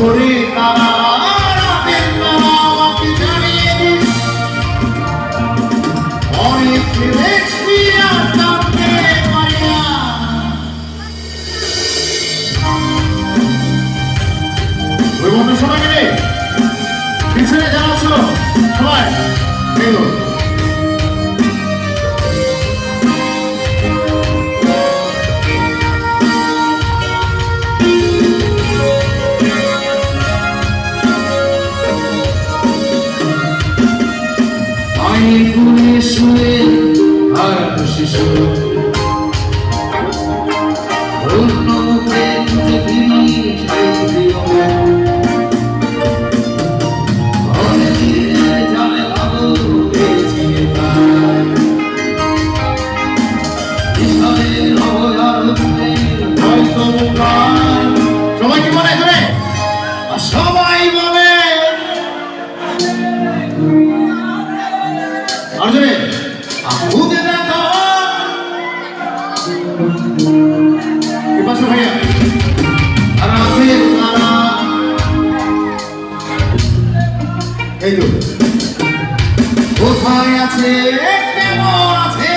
ওরে তারা অনেক ভেবেছি আর জানতে পারি না। ওই বন্ধু পিছনে আছো সবাই অবদান হয়তো প্রাণ সবাই বলে সবাই বলে এপাশে ভাইয়া। কোথায় আছে? কেমন আছে?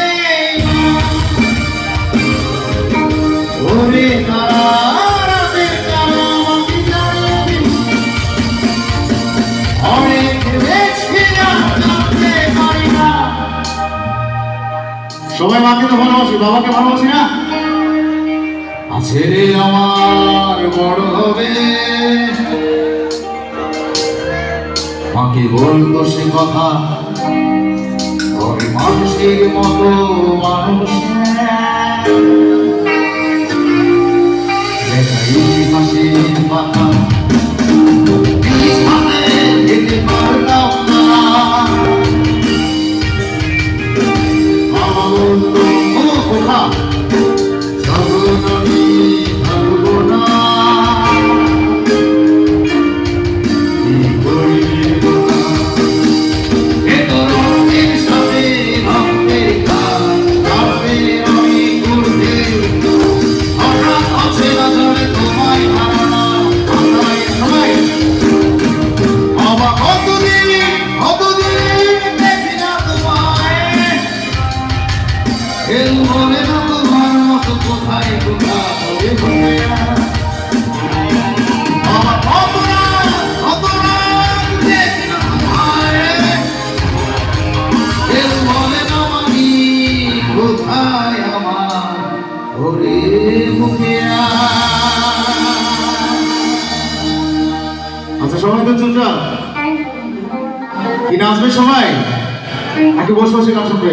সবাই মাকে তো ভালোবাসি, বাবাকে ভালোবাসি না? আছে রে আমার বড় হবে। মাকে বলতো সে কথা মানুষের মতো মানুষ। না আমি কোথায় আমার ওরে মুখিয়া আচ্ছা সবাই তো চুপচাপ? কি নাচবে সবাই? নাকি বসে বসে গান শুনবে